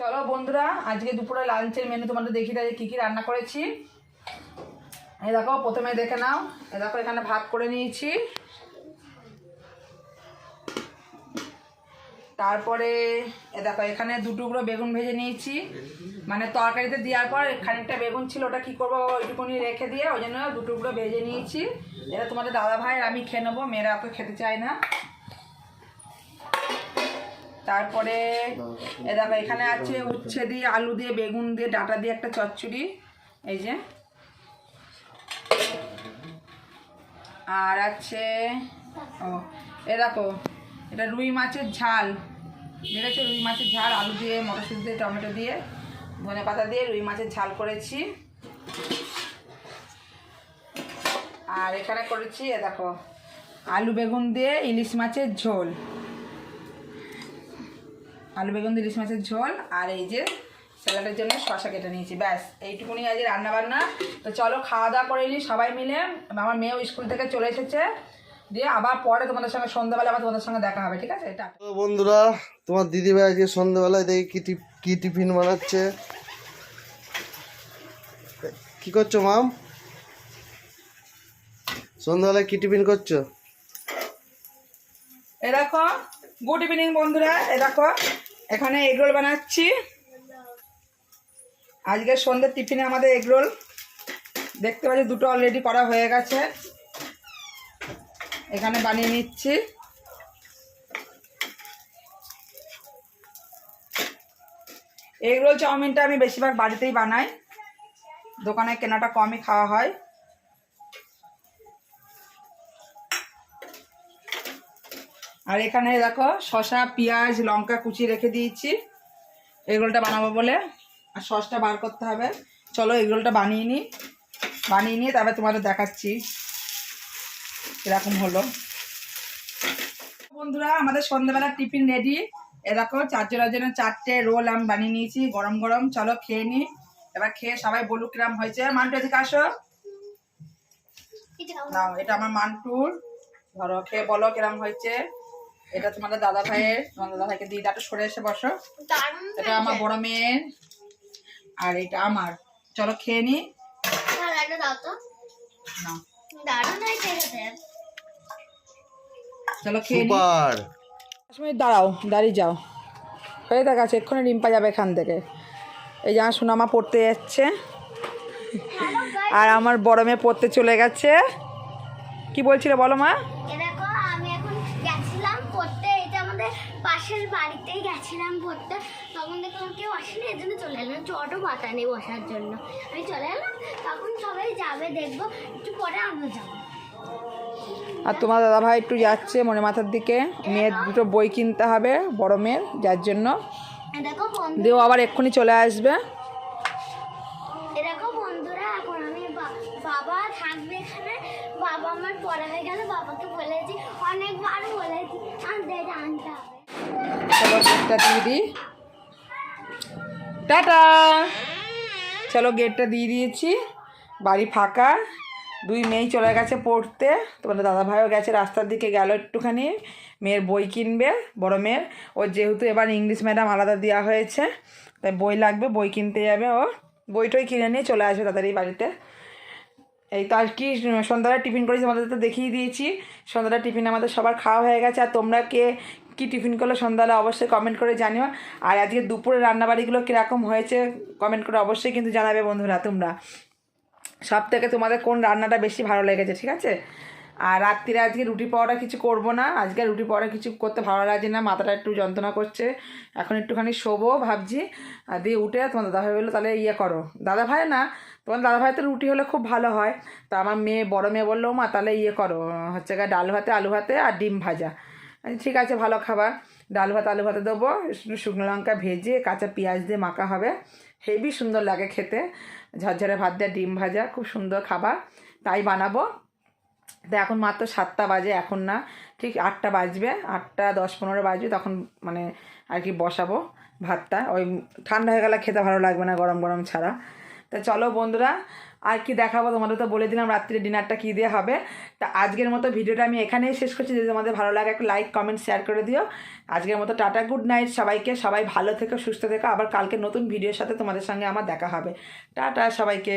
চলো বন্ধুরা, আজকে দুপুরে লাঞ্চের মেনু তোমাদের দেখি দেয় কী কী রান্না করেছি। এই দেখো, প্রথমে দেখে নাও। এ দেখো, এখানে ভাত করে নিয়েছি। তারপরে এ দেখো, এখানে দু টুকরো বেগুন ভেজে নিয়েছি। মানে তরকারিতে দেওয়ার পর খানিকটা বেগুন ছিল, ওটা কী করব ওইটুকুনি রেখে দিয়ে, ওই জন্য দু টুকরো ভেজে নিয়েছি। এটা তোমাদের দাদা ভাই আর আমি খেয়ে নেব, মেয়েরা অত খেতে চায় না। তারপরে, এ দেখো, এখানে আছে উচ্ছে দিয়ে আলু দিয়ে, বেগুন দিয়ে, ডাটা দিয়ে একটা চচ্চড়ি, এই যে। আর আছে, ও, এ দেখো, এটা রুই মাছের ঝাল। দেখেছ রুই মাছের ঝাল, আলু দিয়ে, মটরশুঁটি দিয়ে, টমেটো দিয়ে, ধনে পাতা দিয়ে রুই মাছের ঝাল করেছি। আর এখানে করেছি, এ দেখো, আলু বেগুন দিয়ে ইলিশ মাছের ঝোল। আলু বেগুন ইলিশ মাছের ঝোল আর এই যে স্যালাডের জন্য শশা কেটে নিয়েছি। ব্যাস এইটুকুনি আজ রান্না বান্না তো চলো খাওয়া দাওয়া করে নিই সবাই মিলে। আমার মেয়েও স্কুল থেকে চলে এসেছে। দিয়ে আবার পরে তোমাদের সঙ্গে সন্ধ্যাবেলা আবার তোমাদের সঙ্গে দেখা হবে ঠিক আছে? এটা বন্ধুরা তোমার দিদিভাই আজকে সন্ধ্যেবেলায় দেখি কি টিপ কি টিফিন বানাচ্ছে। কি করছ মাম? সন্ধ্যাবেলায় কি টিফিন করছ? এ দেখো গুড ইভিনিং বন্ধুরা এ দেখো। এখানে এগরোল বানাচ্ছি। আজকে সন্ধ্যের টিফিনে আমাদের এগরোল দেখতে পাচ্ছি দুটো অলরেডি করা হয়ে গেছে। এখানে বানিয়ে নিচ্ছি। এগরোল চাউমিনটা আমি বেশিরভাগ বাড়িতেই বানাই। দোকানে কেনাটা কমই খাওয়া হয়। আর এখানে দেখো শসা, পেঁয়াজ, লঙ্কা কুচি রেখে দিয়েছি। এগরোলটা বানাবো বলে। আর সসটা বার করতে হবে। চলো এগরোলটা বানিয়ে নিই। বানিয়ে নিয়ে তারপরে তোমাদের দেখাচ্ছি। এরকম হলো। বন্ধুরা, আমাদের সন্ধ্যাবেলার টিফিন রেডি। এ দেখো, চারজনের জন্য চারটে রোল আমি বানিয়ে নিয়েছি, গরম গরম। চলো খেয়ে নিই। এবার খেয়ে সবাই বলুক কিরম হয়েছে। মান্টু, এদিকে আসো। এটা আমার মান্টুর। ধরো, খেয়ে বলো কিরম হয়েছে। এটা তোমাদের দাদা ভাইয়ের তোমাদের দাদা ভাইকে দিয়ে দাঁটা সরে এসে বসো। এটা আমার বড় মেয়ের আর এটা আমার। চলো খেয়ে নি। নাও চলো খেয়ে নি। মিনিট দাঁড়াও দাঁড়িয়ে যাও। হয়ে দেখা আছে এক্ষুনি রিম্পা যাবে এখান থেকে। এই যে আমার সোনামা পড়তে যাচ্ছে। আর আমার বড় মেয়ে পড়তে চলে গেছে। কি বলছিলে বলো মা এ দেখো আমি এখন গেছিলাম পড়তে এটা আমাদের পাশের বাড়িতেই গেছিলাম পড়তে। তখন দেখলাম কেউ আসেনি এর জন্য চলে এলাম। চটো পাতা নেই বসার জন্য। আমি চলে এলাম তখন সবাই যাবে দেখব একটু পরে আমরা যাব। আর তোমার দাদা ভাই একটু যাচ্ছে মনে মাথার দিকে। মেয়ের দুটো বই কিনতে হবে বড় মেয়ের যার জন্য। বন্ধু আবার এক্ষুনি চলে আসবে। এ দেখো বন্ধুরা এখন আমি বাবা থাকবে এখানে। বাবা আমার পড়া হয়ে গেল, বাবাকে বলেছি, অনেকবার বলেছি, আনতে আনতে দিই। টাটা! চলো গেটটা দিয়ে দিয়েছি। বাড়ি ফাঁকা। দুই মেয়েই চলে গেছে পড়তে। তোমাদের দাদা ভাইও গেছে, রাস্তার দিকে গেল একটুখানি। মেয়ের বই কিনবে, বড় মেয়ের। ওর যেহেতু এবার ইংলিশ ম্যাডাম আলাদা দেওয়া হয়েছে, তাই বই লাগবে, বই কিনতে যাবে ও। বইটই কিনে নিয়ে চলে আসবে তাড়াতাড়ি বাড়িতে। এই তো আর কি সন্ধ্যাটা টিফিন করেছি, তোমাদের তো দেখিয়ে দিয়েছি। সন্ধ্যাটা টিফিন আমাদের সবার খাওয়া হয়ে গেছে, আর তোমরা কে কী টিফিন করলে সন্ধ্যাবেলা অবশ্যই কমেন্ট করে জানিও। আর আজকে দুপুরে রান্নাবাড়িগুলো কীরকম হয়েছে কমেন্ট করে অবশ্যই কিন্তু জানাবে বন্ধুরা তোমরা। সব থেকে তোমাদের কোন রান্নাটা বেশি ভালো লেগেছে, ঠিক আছে? আর রাত্রিরে আজকে রুটি পাওয়াটা কিছু করব না। আজকে রুটি পাওয়াটা কিছু করতে ভালো লাগছে না, মাথাটা একটু যন্ত্রণা করছে। এখন একটুখানি শোবো ভাবছি। দিয়ে উঠে তোমার দাদা ভাই বলল, তাহলে ইয়ে করো। দাদা ভাই না, তোমার দাদা ভাই তো রুটি হলে খুব ভালো হয়। তা আমার মেয়ে, বড় মেয়ে বলল, মা, তাহলে ইয়ে করো, হচ্ছে গা ডাল ভাতে, আলু ভাতে আর ডিম ভাজা। ঠিক আছে, ভালো খাবার। ডাল ভাত, আলু ভাতে দেবো শুকনো লঙ্কা ভেজে, কাঁচা পেঁয়াজ দিয়ে মাখা হবে। হেভি সুন্দর লাগে খেতে। ঝরঝরে ভাত দিয়ে ডিম ভাজা, খুব সুন্দর খাবার। তাই বানাবো। তো এখন মাত্র সাতটা বাজে, এখন না, ঠিক আটটা বাজবে, আটটা দশ পনেরো বাজবে, তখন মানে আর কি বসাবো ভাতটা। ওই ঠান্ডা হয়ে গেলে খেতে ভালো লাগবে না গরম গরম ছাড়া। তা চলো বন্ধুরা, আর কি দেখাবো তোমাদের তো বলে দিলাম রাত্রে ডিনারটা কী দিয়ে হবে। তা আজকের মতো ভিডিওটা আমি এখানেই শেষ করছি। যদি তোমাদের ভালো লাগে একটু লাইক কমেন্ট শেয়ার করে দিও। আজকের মতো টাটা গুড নাইট সবাইকে। সবাই ভালো থেকো, সুস্থ থেকো। আবার কালকে নতুন ভিডিওর সাথে তোমাদের সঙ্গে আমার দেখা হবে। টাটা সবাইকে।